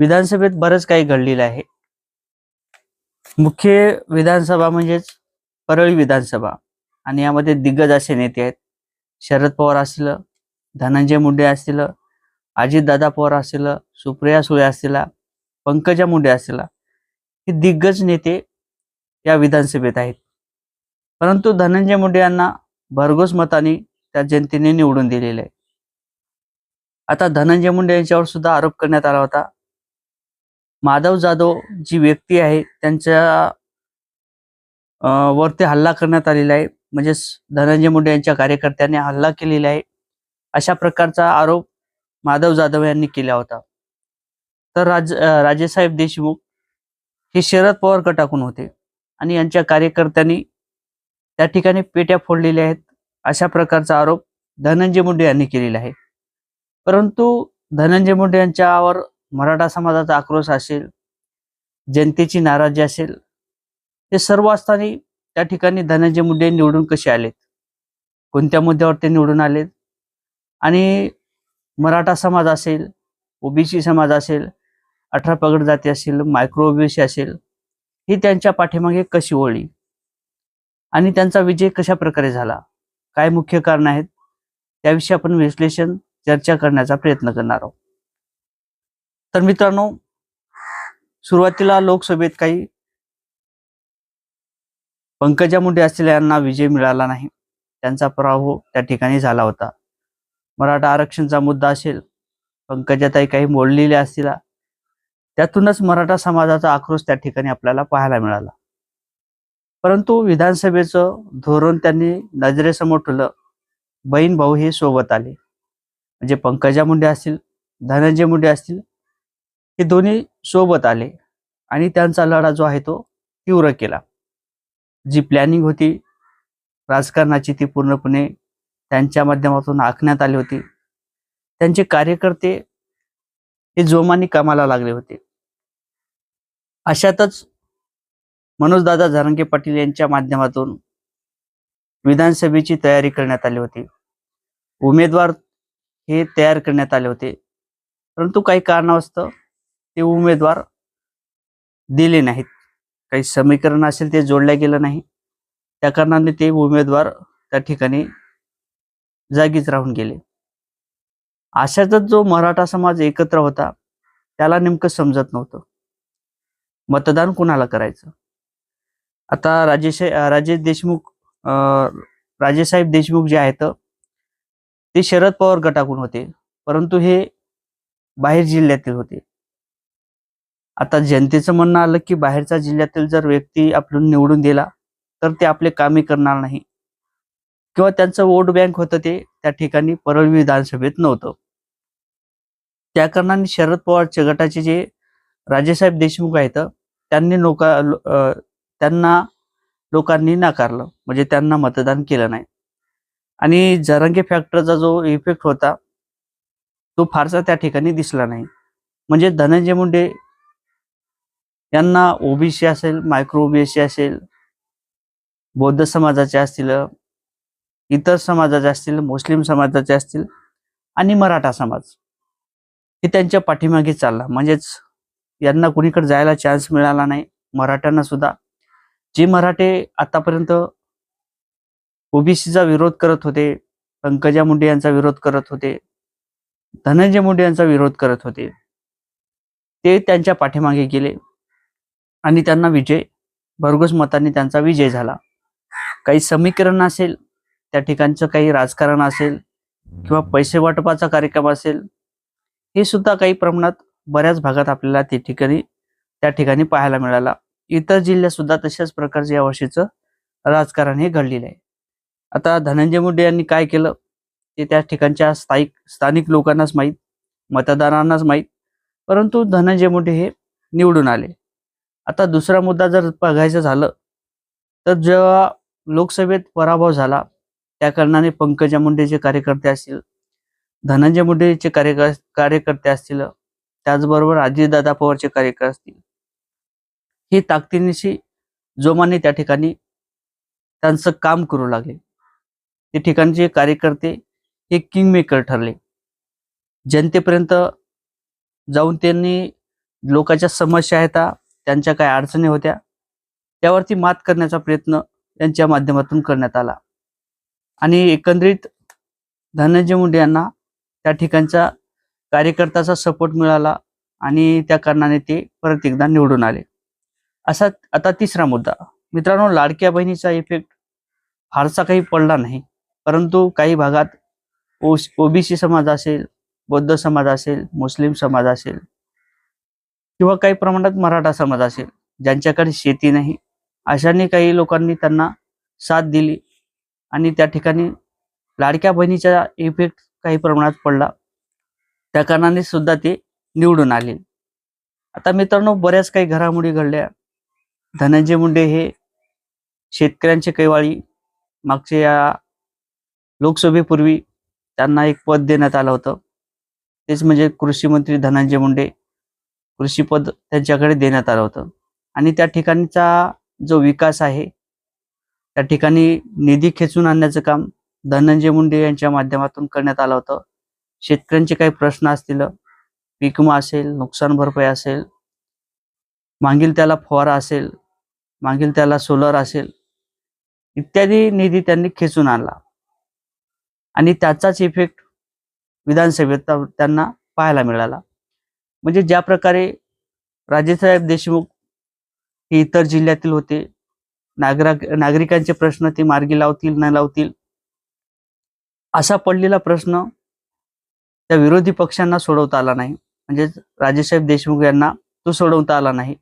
विधानसभेत बरंच काही घडलेलं आहे. मुख्य विधानसभा म्हणजेच परळी विधानसभा. आणि यामध्ये दिग्गज असे नेते आहेत. शरद पवार असतील धनंजय मुंडे असतील अजितदादा पवार असतील सुप्रिया सुळे असतील पंकजा मुंडे असतील हे दिग्गज नेते या विधानसभेत आहेत. परंतु धनंजय मुंडे यांना भरघोस मताने त्या जनतेने निवडून दिलेले आहे. आता धनंजय मुंडे यांच्यावर सुद्धा आरोप करण्यात आला होता. माधव जाधव जी व्यक्ती आहे त्यांच्या वरती हल्ला करण्यात आलेला आहे. म्हणजेच धनंजय मुंडे यांच्या कार्यकर्त्यांनी हल्ला केलेला आहे. अशा प्रकारचा आरोप माधव जाधव यांनी केला होता. तर राज राजेसाहेब देशमुख हे शरद पवार गटाकून होते आणि यांच्या कार्यकर्त्यांनी त्या ठिकाणी पेट्या फोडलेल्या आहेत. अशा प्रकारचा आरोप धनंजय मुंडे यांनी केलेला आहे. परंतु धनंजय मुंडे यांच्यावर मराठा समाजाचा आक्रोश असेल जनतेची नाराजी असेल हे सर्व असताना त्या ठिकाणी धनंजय मुंडे निवडून कसे आलेत? कोणत्या मुद्द्यावर ते निवडून आलेत? आणि मराठा समाज असेल ओबीसी समाज असेल अठरा पगड जाती असेल मायक्रो ओबीसी असेल ही त्यांच्या पाठीमागे कशी ओळली आणि त्यांचा विजय कशा प्रकारे झाला? काय मुख्य कारण आहेत? त्याविषयी आपण विश्लेषण चर्चा करण्याचा प्रयत्न करणार आहोत. तर मित्रांनो सुरुवातीला लोकसभेत काही पंकजा मुंडे असलेल्या यांना विजय मिळाला नाही. त्यांचा पराभव त्या ठिकाणी झाला होता. मराठा आरक्षणचा मुद्दा असेल पंकजाताई काही मोडलेल्या असतील त्यातूनच मराठा समाजाचा आक्रोश त्या ठिकाणी आपल्याला पाहायला मिळाला. परंतु विधानसभेचं धोरण त्यांनी नजरेसमोर ठेवलं. बहीण भाऊ हे सोबत आले. म्हणजे पंकजा मुंडे असतील धनंजय मुंडे असतील हे दोन्ही सोबत आले आणि त्यांचा लढा जो आहे तो तीव्र केला. जी प्लॅनिंग होती राजकारणाची ती पूर्णपणे त्यांच्या माध्यमातून आखण्यात आली होती. त्यांचे कार्यकर्ते हे जोमाने कामाला लागले होते. अशातच मनोजदादा झारंगे पाटील यांच्या माध्यमातून विधानसभेची तयारी करण्यात आली होती. उमेदवार हे तयार करण्यात आले होते. परंतु काही कारणास्तव ते उमेदवार दिले नाहीत. काही समीकरण असेल ते जोडल्या गेलं नाही. त्या कारणाने ते उमेदवार त्या ठिकाणी जागीच राहून गेले. अशातच जो मराठा समाज एकत्र होता त्याला नेमकं समजत नव्हतं. मतदान कुणाला करायचं? आता राजेश राजेश देशमुख राजेसाहेब देशमुख जे आहेत ते शरद पवार गटाकडून होते. परंतु हे बाहेर जिल्ह्यातील होते. आता जनतेचं म्हणणं आलं की बाहेरच्या जिल्ह्यातील जर व्यक्ती आपण निवडून दिला तर ते आपले कामे करणार नाही. किंवा त्यांचं वोट बँक होतं ते त्या ठिकाणी परळ विधानसभेत नव्हतं. त्या कारणाने शरद पवारच्या गटाचे जे राजेसाहेब देशमुख आहेत त्यांनी लोक त्यांना लोकांनी नाकारलं. म्हणजे त्यांना मतदान केलं नाही. आणि जरंगे फॅक्टरचा जो इफेक्ट होता तो फारसा त्या ठिकाणी दिसला नाही. म्हणजे धनंजय मुंडे यांना ओबीसी असेल मायक्रो ओबीसी असेल बौद्ध समाजाचे असतील इतर समाजाचे असतील मुस्लिम समाजाचे असतील आणि मराठा समाज हे त्यांच्या पाठीमागे चालला. म्हणजेच यांना कुणीकडे जायला चान्स मिळाला नाही मराठ्यांना सुद्धा. जे मराठे आतापर्यंत ओबीसीचा विरोध करत होते पंकजा मुंडे यांचा विरोध करत होते धनंजय मुंडे यांचा विरोध करत होते ते त्यांच्या पाठीमागे गेले. आणि त्यांना विजय भरघोस मतांनी त्यांचा विजय झाला. काही समीकरण असेल त्या ठिकाणचं काही राजकारण असेल किंवा पैसे वाटपाचा कार्यक्रम असेल हे सुद्धा काही प्रमाणात बऱ्याच भागात आपल्याला ते ठिकाणी त्या ठिकाणी पाहायला मिळाला. इतर जिल्ह्यात सुद्धा तशाच प्रकारचं या वर्षीचं राजकारण हे घडलेलं आहे. आता धनंजय मुंडे यांनी काय केलं? ते त्या ठिकाणच्या स्थायिक स्थानिक लोकांनाच माहीत मतदारांनाच माहीत परंतु धनंजय मुंडे हे निवडून आले. आता दुसरा मुद्दा जर बघायचं झालं तर जेव्हा लोकसभेत पराभव झाला त्या कारणाने पंकजा मुंडेचे कार्यकर्ते असतील धनंजय मुंडेचे कार्यकर कार्यकर्ते असतील त्याचबरोबर अजितदादा पवारचे कार्यकर्ते असतील ही ताकदीनिशी जोमाने त्या ठिकाणी त्यांचं काम करू लागले. ते ठिकाणचे कार्यकर्ते हे किंग मेकर ठरले. जनतेपर्यंत जाऊन त्यांनी लोकांच्या समस्या आहेत त्यांच्या काय अडचणी होत्या. त्यावरती मात करण्याचा प्रयत्न त्यांच्या माध्यमातून करण्यात आला. आणि एकंदरीत धनंजय मुंडे यांना त्या ठिकाणचा कार्यकर्त्याचा सपोर्ट मिळाला आणि त्या कारणाने ते परत एकदा निवडून आले. असा आता तिसरा मुद्दा. मित्रांनो लाडक्या बहिणीचा इफेक्ट फारसा काही पडला नाही. परंतु काही भागात ओबीसी समाज असेल बौद्ध समाज असेल मुस्लिम समाज असेल किंवा काही प्रमाणात मराठा समाज असेल ज्यांच्याकडे शेती नाही अशाने काही लोकांनी त्यांना साथ दिली आणि त्या ठिकाणी लाडक्या बहिणीचा इफेक्ट काही प्रमाणात पडला. त्या कारणाने सुद्धा ते निवडून आले. आता मित्रांनो बऱ्याच काही घडामोडी घडल्या. धनंजय मुंडे हे शेतकऱ्यांचे कैवाळी. मागच्या या लोकसभेपूर्वी त्यांना एक पद देण्यात आलं होतं. तेच म्हणजे कृषी मंत्री धनंजय मुंडे. कृषीपद त्यांच्याकडे देण्यात आलं होतं. आणि त्या ठिकाणचा जो विकास आहे त्या ठिकाणी निधी खेचून आणण्याचं काम धनंजय मुंडे यांच्या माध्यमातून करण्यात आलं होतं. शेतकऱ्यांचे काही प्रश्न असतील पीक विमा असेल नुकसान भरपाई असेल मागील त्याला फवारा असेल मागील त्याला सोलर असेल इत्यादी निधी त्यांनी खेचून आणला. आणि त्याचाच इफेक्ट विधानसभेत त्यांना पाहायला मिळाला. म्हणजे ज्या प्रकारे राजेसाहेब देशमुख हे इतर जिल्ह्यातील होते नागरा नागरिकांचे प्रश्न ते मार्गी लावतील न लावतील असा पडलेला प्रश्न त्या विरोधी पक्षांना सोडवता आला नाही. म्हणजेच राजेसाहेब देशमुख यांना तो सोडवता आला नाही.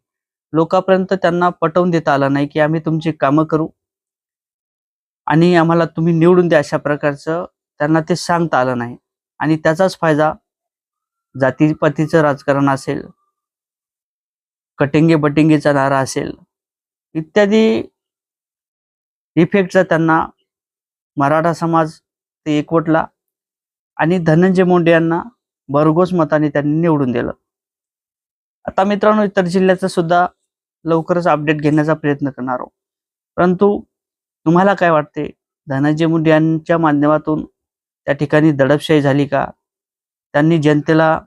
लोकांपर्यंत त्यांना पटवून देता आला नाही की आम्ही तुमची कामं करू आणि आम्हाला तुम्ही निवडून द्या अशा प्रकारचं त्यांना ते सांगता आलं नाही. आणि त्याचाच फायदा जातीपातीचं राजकारण असेल कटिंगे बटिंगेचा नारा असेल इत्यादी इफेक्टचा त्यांना मराठा समाज ते एकवटला आणि धनंजय मुंडे यांना भरघोस मताने त्यांनी निवडून दिलं. आता मित्रांनो इतर जिल्ह्याचा सुद्धा लवकरच अपडेट घेण्याचा प्रयत्न करणार आहोत. परंतु तुम्हाला काय वाटते? धनंजय मुंडे यांच्या माध्यमातून त्या ठिकाणी दडपशाही झाली का? त्यांनी जनतेला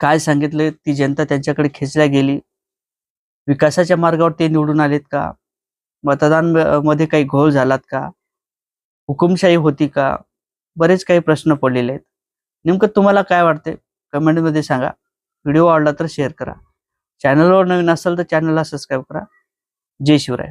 काय सांगितले? ती जनता त्यांच्याकडे खेचल्या गेली. विकासाच्या मार्गावर ते निवडून आलेत का? मतदानमध्ये काही घोळ झालात का? हुकुमशाही होती का? बरेच काही प्रश्न पडलेले आहेत. नेमकं तुम्हाला काय वाटते? कमेंटमध्ये सांगा. व्हिडिओ आवडला तर शेअर करा. चॅनलवर नवीन असाल तर चॅनलला सबस्क्राईब करा. जय शिवराय.